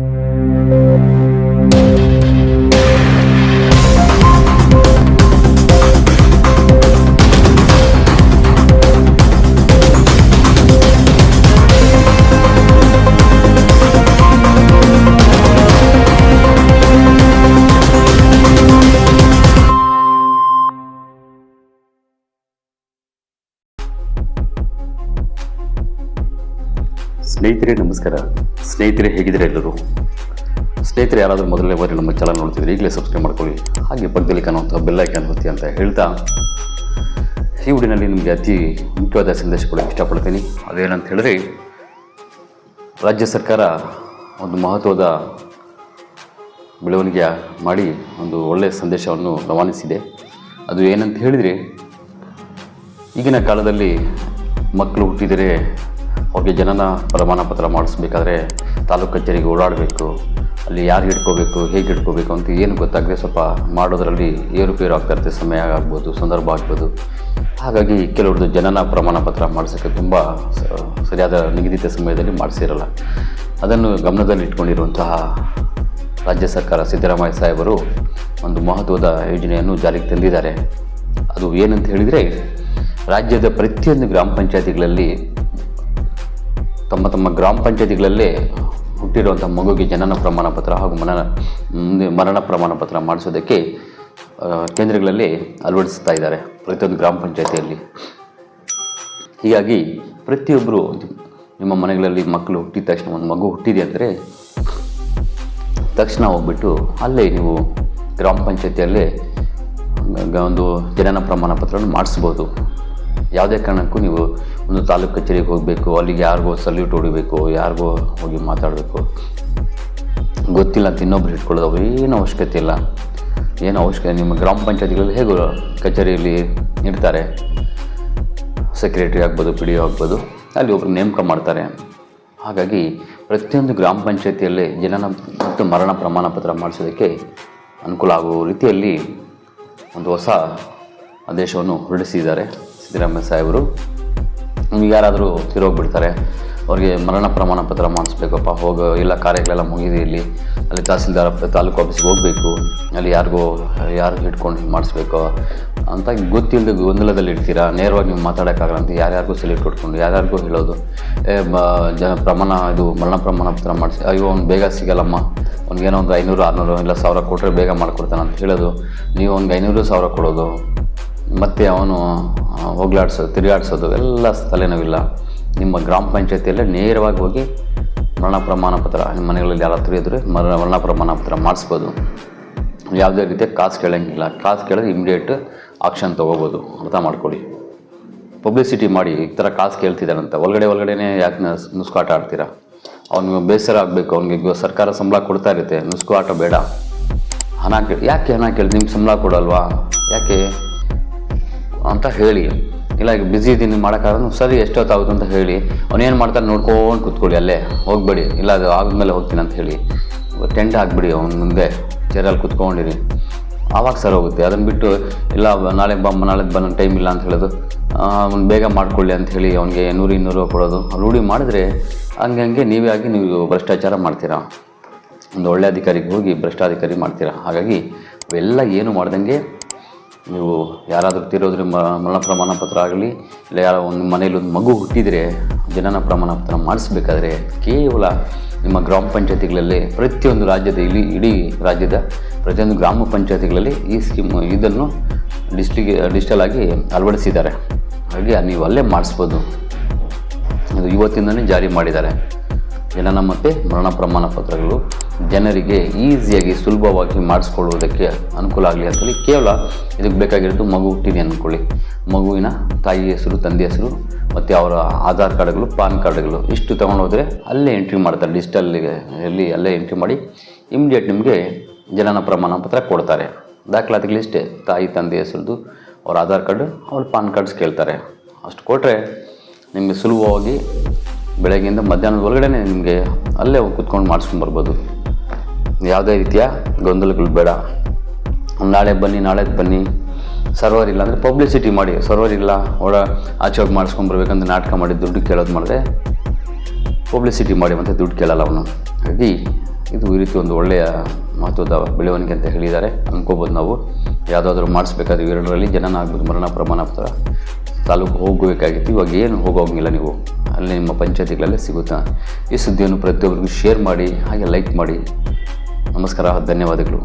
thank you ಸ್ನೇಹಿತರೆ, ನಮಸ್ಕಾರ. ಸ್ನೇಹಿತರೆ, ಹೇಗಿದ್ದಾರೆ ಎಲ್ಲರೂ? ಸ್ನೇಹಿತರೆ, ಯಾರಾದರೂ ಮೊದಲನೇ ಬಾರಿ ನಮ್ಮ ಚಾನಲ್ ನೋಡ್ತಿದ್ರೆ ಈಗಲೇ ಸಬ್ಸ್ಕ್ರೈಬ್ ಮಾಡ್ಕೊಳ್ಳಿ. ಹಾಗೆ ಪಕ್ಕದಲ್ಲಿ ಕಾಣುವಂಥ ಬೆಲ್ಲೈಕನ್ ಒತ್ತಿ ಅಂತ ಹೇಳ್ತಾ ಈ ಊರಿನಲ್ಲಿ ನಿಮಗೆ ಅತಿ ಮುಖ್ಯವಾದ ಸಂದೇಶ ಕೊಡೋಕ್ಕೆ ಇಷ್ಟಪಡ್ತೀನಿ. ಅದೇನಂತ ಹೇಳಿದ್ರೆ, ರಾಜ್ಯ ಸರ್ಕಾರ ಒಂದು ಮಹತ್ವದ ಬೆಳವಣಿಗೆ ಮಾಡಿ ಒಂದು ಒಳ್ಳೆಯ ಸಂದೇಶವನ್ನು ರವಾನಿಸಿದೆ. ಅದು ಏನಂತ ಹೇಳಿದರೆ, ಈಗಿನ ಕಾಲದಲ್ಲಿ ಮಕ್ಕಳು ಹುಟ್ಟಿದರೆ ಅವ್ರಿಗೆ ಜನನ ಪ್ರಮಾಣ ಪತ್ರ ಮಾಡಿಸ್ಬೇಕಾದ್ರೆ ತಾಲೂಕು ಕಚೇರಿಗೆ ಓಡಾಡಬೇಕು, ಅಲ್ಲಿ ಯಾರು ಹಿಡ್ಕೋಬೇಕು, ಹೇಗೆ ಹಿಡ್ಕೋಬೇಕು ಅಂತ ಏನು ಗೊತ್ತಾಗದೆ ಸ್ವಲ್ಪ ಮಾಡೋದರಲ್ಲಿ ಏರುಪೇರು ಆಗ್ತಾ ಸಮಯ ಆಗ್ಬೋದು, ಸಂದರ್ಭ ಆಗ್ಬೋದು. ಹಾಗಾಗಿ ಕೆಲವ್ರದ್ದು ಜನನ ಪ್ರಮಾಣ ಪತ್ರ ಮಾಡಿಸೋಕ್ಕೆ ತುಂಬ ಸರಿಯಾದ ನಿಗದಿತ ಸಮಯದಲ್ಲಿ ಮಾಡಿಸಿರಲ್ಲ. ಅದನ್ನು ಗಮನದಲ್ಲಿಟ್ಕೊಂಡಿರುವಂತಹ ರಾಜ್ಯ ಸರ್ಕಾರ ಸಿದ್ದರಾಮಯ್ಯ ಸಾಹೇಬರು ಒಂದು ಮಹತ್ವದ ಯೋಜನೆಯನ್ನು ಜಾರಿಗೆ ತಂದಿದ್ದಾರೆ. ಅದು ಏನಂತ ಹೇಳಿದರೆ, ರಾಜ್ಯದ ಪ್ರತಿಯೊಂದು ಗ್ರಾಮ ಪಂಚಾಯತಿಗಳಲ್ಲಿ ತಮ್ಮ ತಮ್ಮ ಗ್ರಾಮ ಪಂಚಾಯತಿಗಳಲ್ಲೇ ಹುಟ್ಟಿರುವಂಥ ಮಗುವಿಗೆ ಜನನ ಪ್ರಮಾಣ ಪತ್ರ ಹಾಗೂ ಮರಣ ಮರಣ ಪ್ರಮಾಣ ಪತ್ರ ಮಾಡಿಸೋದಕ್ಕೆ ಕೇಂದ್ರಗಳಲ್ಲಿ ಅಳವಡಿಸ್ತಾ ಇದ್ದಾರೆ ಪ್ರತಿಯೊಂದು ಗ್ರಾಮ ಪಂಚಾಯತಿಯಲ್ಲಿ. ಹೀಗಾಗಿ ಪ್ರತಿಯೊಬ್ಬರು ನಿಮ್ಮ ಮನೆಗಳಲ್ಲಿ ಮಕ್ಕಳು ಹುಟ್ಟಿದ ತಕ್ಷಣ ಒಂದು ಮಗು ಹುಟ್ಟಿದೆ ಅಂದರೆ, ತಕ್ಷಣ ಹೋಗ್ಬಿಟ್ಟು ಅಲ್ಲೇ ನೀವು ಗ್ರಾಮ ಪಂಚಾಯತಿಯಲ್ಲೇ ಒಂದು ಜನನ ಪ್ರಮಾಣ ಪತ್ರವನ್ನು ಮಾಡಿಸ್ಬೋದು. ಯಾವುದೇ ಕಾರಣಕ್ಕೂ ನೀವು ಒಂದು ತಾಲೂಕು ಕಚೇರಿಗೆ ಹೋಗಬೇಕು, ಅಲ್ಲಿಗೆ ಯಾರಿಗೋ ಸಲ್ಯೂಟ್ ಹೊಡಿಬೇಕು, ಯಾರಿಗೋ ಹೋಗಿ ಮಾತಾಡಬೇಕು. ಗೊತ್ತಿಲ್ಲ ಅಂತ ಇನ್ನೊಬ್ರು ಇಟ್ಕೊಳ್ಳೋದು ಏನು ಅವಶ್ಯಕತೆ ಇಲ್ಲ. ಏನು ಅವಶ್ಯಕತೆ, ನಿಮ್ಮ ಗ್ರಾಮ ಪಂಚಾಯತಿಗಳಲ್ಲಿ ಹೇಗೆ ಕಚೇರಿಯಲ್ಲಿ ಇಡ್ತಾರೆ. ಸೆಕ್ರೆಟರಿ ಆಗ್ಬೋದು, ಪಿ ಡಿ ಒ ಆಗ್ಬೋದು, ಅಲ್ಲಿ ಒಬ್ರು ನೇಮಕ ಮಾಡ್ತಾರೆ. ಹಾಗಾಗಿ ಪ್ರತಿಯೊಂದು ಗ್ರಾಮ ಪಂಚಾಯತಿಯಲ್ಲಿ ಜನನ ಮತ್ತು ಮರಣ ಪ್ರಮಾಣ ಪತ್ರ ಮಾಡಿಸೋದಕ್ಕೆ ಅನುಕೂಲ ಆಗುವ ರೀತಿಯಲ್ಲಿ ಒಂದು ಹೊಸ ಆದೇಶವನ್ನು ಹೊರಡಿಸಿದ್ದಾರೆ. ಸಿದ್ದರಾಮಯ್ಯ ಸಾಹೇಬರು. ಯಾರಾದರೂ ತಿರೋಗ್ಬಿಡ್ತಾರೆ, ಅವ್ರಿಗೆ ಮರಣ ಪ್ರಮಾಣ ಪತ್ರ ಮಾಡಿಸ್ಬೇಕಪ್ಪ, ಹೋಗೋ ಇಲ್ಲ ಕಾರ್ಯಗಳೆಲ್ಲ ಮುಗಿದೆ ಇಲ್ಲಿ ಅಲ್ಲಿ ತಹಸೀಲ್ದಾರ್ ತಾಲೂಕು ಆಫೀಸ್ಗೆ ಹೋಗಬೇಕು, ಅಲ್ಲಿ ಯಾರಿಗೋ, ಯಾರು ಹಿಡ್ಕೊಂಡು ಮಾಡಿಸ್ಬೇಕು ಅಂತ ಗೊತ್ತಿಲ್ಲದೆ ಗೊಂದಲದಲ್ಲಿ ಇಡ್ತೀರಾ ನೇರವಾಗಿ ನೀವು ಮಾತಾಡೋಕ್ಕಾಗಲ್ಲ ಅಂತ ಯಾರ್ಯಾರಿಗೂ ಸೆಲೆಕ್ಟ್ ಕೊಟ್ಕೊಂಡು, ಯಾರ್ಯಾರಿಗೂ ಹೇಳೋದು. ಏ ಜ ಪ್ರಮಾಣ, ಇದು ಮರಣ ಪ್ರಮಾಣ ಪತ್ರ ಮಾಡಿಸಿ, ಅಯ್ಯೋ, ಅವ್ನು ಬೇಗ ಸಿಗಲ್ಲಮ್ಮ. ಅವ್ನಿಗೇನೋ ಒಂದು ಐನೂರು, ಆರುನೂರು, ಇಲ್ಲ ಸಾವಿರ ಕೊಟ್ಟರೆ ಬೇಗ ಮಾಡ್ಕೊಡ್ತಾನೆ ಅಂತ ಹೇಳೋದು. ನೀವು ಅವ್ನಿಗೆ ಐನೂರು, ಸಾವಿರ ಕೊಡೋದು. ಮತ್ತು ಅವನು ಹೋಗ್ಲಾಡ್ಸೋದು ತಿರುಗಾಡ್ಸೋದು ಎಲ್ಲ ತಲೆನೋವಿಲ್ಲ. ನಿಮ್ಮ ಗ್ರಾಮ ಪಂಚಾಯತಿಯಲ್ಲೇ ನೇರವಾಗಿ ಹೋಗಿ ಮರಣ ಪ್ರಮಾಣ ಪತ್ರ, ನಿಮ್ಮ ಮನೆಗಳಲ್ಲಿ ಯಾರು ತಿಳಿದ್ರೆ ಮರಣ ಮರಣ ಪ್ರಮಾಣ ಪತ್ರ ಮಾಡಿಸ್ಬೋದು. ಯಾವುದೇ ರೀತಿಯ ಕಾಸು ಕೇಳೋಂಗಿಲ್ಲ. ಕಾಸು ಕೇಳಿದ್ರೆ ಇಮಿಡಿಯೇಟ್ ಆಕ್ಷನ್ ತೊಗೋಬೋದು. ಅರ್ಥ ಮಾಡ್ಕೊಳ್ಳಿ. ಪಬ್ಲಿಸಿಟಿ ಮಾಡಿ ಈ ಥರ ಕಾಸು ಕೇಳ್ತಿದ್ದಾರಂತ. ಒಳಗಡೆ ಒಳಗಡೆನೇ ಯಾಕೆ ನುಸ್ಕು ನುಸ್ಕಾಟ ಆಡ್ತೀರಾ? ಅವ್ನಿಗೆ ಬೇಸರ ಆಗಬೇಕು. ಅವ್ನಿಗೆ ಸರ್ಕಾರ ಸಂಬಳ ಕೊಡ್ತಾ ಇರುತ್ತೆ. ನುಸ್ಕು ಆಟ ಬೇಡ. ಹಣ ಕೇಳಿ, ಯಾಕೆ ಹಣ ಕೇಳಿ? ನಿಮ್ಗೆ ಸಂಬಳ ಕೊಡಲ್ವಾ? ಯಾಕೆ? ಅಂತ ಹೇಳಿ. ಇಲ್ಲ, ಈಗ ಬ್ಯುಸಿ ಇದ್ದೀನಿ ಮಾಡೋಕ್ಕಾಗಲ್ಲ ಸರಿ ಎಷ್ಟೊತ್ತಾಗುತ್ತೆ ಅಂತ ಹೇಳಿ. ಅವನೇನು ಮಾಡ್ತಾರೆ ನೋಡ್ಕೊಂಡು ಕೂತ್ಕೊಳ್ಳಿ ಅಲ್ಲೇ, ಹೋಗ್ಬೇಡಿ. ಇಲ್ಲ, ಅದು ಆಗಿದ್ಮೇಲೆ ಹೋಗ್ತೀನಿ ಅಂತ ಹೇಳಿ. ಟೆಂಟ್ ಹಾಕ್ಬಿಡಿ ಅವ್ನ ಮುಂದೆ. ಚೇರಲ್ಲಿ ಕೂತ್ಕೊಂಡಿರಿ. ಆವಾಗ ಸರ್ ಹೋಗುತ್ತೆ. ಅದನ್ನು ಬಿಟ್ಟು, ಇಲ್ಲ ನಾಳೆ ಬಾ ನಾಳೆ ಬ ಟೈಮ್ ಇಲ್ಲ ಅಂತ ಹೇಳೋದು. ಅವ್ನು ಬೇಗ ಮಾಡ್ಕೊಳ್ಳಿ ಅಂತ ಹೇಳಿ ಅವನಿಗೆ ನೂರು ಇನ್ನೂರು ಕೊಡೋದು. ರೂಢಿ ಮಾಡಿದ್ರೆ ಹಂಗೆ ಹಂಗೆ ನೀವೇ ಆಗಿ ನೀವು ಭ್ರಷ್ಟಾಚಾರ ಮಾಡ್ತೀರಾ. ಒಂದು ಒಳ್ಳೆ ಅಧಿಕಾರಿಗೆ ಹೋಗಿ ಭ್ರಷ್ಟಾಧಿಕಾರಿ ಮಾಡ್ತೀರಾ. ಹಾಗಾಗಿ ಅವೆಲ್ಲ ಏನು ಮಾಡ್ದಂಗೆ ನೀವು ಯಾರಾದರೂ ತೀರೋದ್ರೆ ಮರಣ ಪ್ರಮಾಣ ಪತ್ರ ಆಗಲಿ, ಇಲ್ಲ ಯಾರೋ ಒಂದು ಮನೇಲಿ ಒಂದು ಮಗು ಹುಟ್ಟಿದರೆ ಜನನ ಪ್ರಮಾಣ ಪತ್ರ ಮಾಡಿಸ್ಬೇಕಾದ್ರೆ ಕೇವಲ ನಿಮ್ಮ ಗ್ರಾಮ ಪಂಚಾಯತಿಗಳಲ್ಲಿ, ಪ್ರತಿಯೊಂದು ರಾಜ್ಯದ ಇಲ್ಲಿ ಇಡೀ ರಾಜ್ಯದ ಪ್ರತಿಯೊಂದು ಗ್ರಾಮ ಪಂಚಾಯತಿಗಳಲ್ಲಿ ಈ ಸ್ಕೀಮ್, ಇದನ್ನು ಡಿಸ್ಟಿಗೆ ಡಿಜಿಟಲ್ ಆಗಿ ಅಳವಡಿಸಿದ್ದಾರೆ. ಹಾಗೆ ನೀವು ಅಲ್ಲೇ ಮಾಡಿಸ್ಬೋದು. ಇದು ಇವತ್ತಿಂದಲೇ ಜಾರಿ ಮಾಡಿದ್ದಾರೆ. ಜನನ ಮತ್ತು ಮರಣ ಪ್ರಮಾಣ ಪತ್ರಗಳು ಜನರಿಗೆ ಈಸಿಯಾಗಿ ಸುಲಭವಾಗಿ ಮಾಡಿಸ್ಕೊಳ್ಳುವುದಕ್ಕೆ ಅನುಕೂಲ ಆಗಲಿ ಅಂತೇಳಿ ಕೇವಲ ಇದಕ್ಕೆ ಬೇಕಾಗಿರೋದು ಮಗು ಹುಟ್ಟಿದೆ ಅಂದ್ಕೊಳ್ಳಿ. ಮಗುವಿನ ತಾಯಿ ಹೆಸರು, ತಂದೆ ಹೆಸರು ಮತ್ತು ಅವರ ಆಧಾರ್ ಕಾರ್ಡ್ಗಳು, ಪಾನ್ ಕಾರ್ಡ್ಗಳು ಇಷ್ಟು ತೊಗೊಂಡೋದ್ರೆ ಅಲ್ಲೇ ಎಂಟ್ರಿ ಮಾಡ್ತಾರೆ. ಡಿಜಿಟಲ್ಗೆ ಎಲ್ಲಿ ಅಲ್ಲೇ ಎಂಟ್ರಿ ಮಾಡಿ ಇಮಿಡಿಯೇಟ್ ನಿಮಗೆ ಜನನ ಪ್ರಮಾಣ ಪತ್ರ ಕೊಡ್ತಾರೆ. ದಾಖಲಾತಿಗಳಿಷ್ಟೇ ತಾಯಿ, ತಂದೆ ಹೆಸರದು ಅವ್ರ ಆಧಾರ್ ಕಾರ್ಡು, ಅವ್ರ ಪಾನ್ ಕಾರ್ಡ್ಸ್ ಕೇಳ್ತಾರೆ. ಅಷ್ಟು ಕೊಟ್ಟರೆ ನಿಮಗೆ ಸುಲಭವಾಗಿ ಬೆಳಗ್ಗೆಯಿಂದ ಮಧ್ಯಾಹ್ನದ ಒಳಗಡೆ ನಿಮಗೆ ಅಲ್ಲೇ ಕುತ್ಕೊಂಡು ಮಾಡಿಸ್ಕೊಂಡು ಬರ್ಬೋದು. ಯಾವುದೇ ರೀತಿಯ ಗೊಂದಲಗಳು ಬೇಡ. ನಾಳೆ ಬನ್ನಿ ನಾಳೆ ಬನ್ನಿ. ಸರ್ವರ್ ಇಲ್ಲ ಅಂದರೆ ಪಬ್ಲಿಸಿಟಿ ಮಾಡಿ. ಸರ್ವರ್ ಇಲ್ಲ ಓಡ ಆಚೆ ಹೋಗಿ ಮಾಡಿಸ್ಕೊಂಡು ಬರ್ಬೇಕಂತ ನಾಟಕ ಮಾಡಿ, ದುಡ್ಡು ಕೇಳೋದು ಮಾಡಿದ್ರೆ ಪಬ್ಲಿಸಿಟಿ ಮಾಡಿ ಮತ್ತು ದುಡ್ಡು ಕೇಳಲ್ಲ ಅವನು. ಹಾಗಾಗಿ ಇದು ಈ ರೀತಿ ಒಂದು ಒಳ್ಳೆಯ ಮಹತ್ವದ ಬೆಳವಣಿಗೆ ಅಂತ ಹೇಳಿದ್ದಾರೆ. ಅಂದ್ಕೋಬೋದು ನಾವು. ಯಾವುದಾದ್ರೂ ಮಾಡಿಸ್ಬೇಕಾದ್ರೆ ಇವೆರಡರಲ್ಲಿ ಜನನ ಆಗ್ಬೋದು, ಮರಣ ಪ್ರಮಾಣ ಪತ್ರ. ತಾಲೂಕು ಹೋಗಬೇಕಾಗಿತ್ತು. ಇವಾಗ ಏನು ಹೋಗೋಂಗಿಲ್ಲ ನೀವು. ಅಲ್ಲಿ ನಿಮ್ಮ ಪಂಚಾಯತಿಗಳಲ್ಲೇ ಸಿಗುತ್ತಾ? ಈ ಸುದ್ದಿಯನ್ನು ಪ್ರತಿಯೊಬ್ಬರಿಗೂ ಶೇರ್ ಮಾಡಿ, ಹಾಗೆ ಲೈಕ್ ಮಾಡಿ. ನಮಸ್ಕಾರ ಧನ್ಯವಾದಗಳು.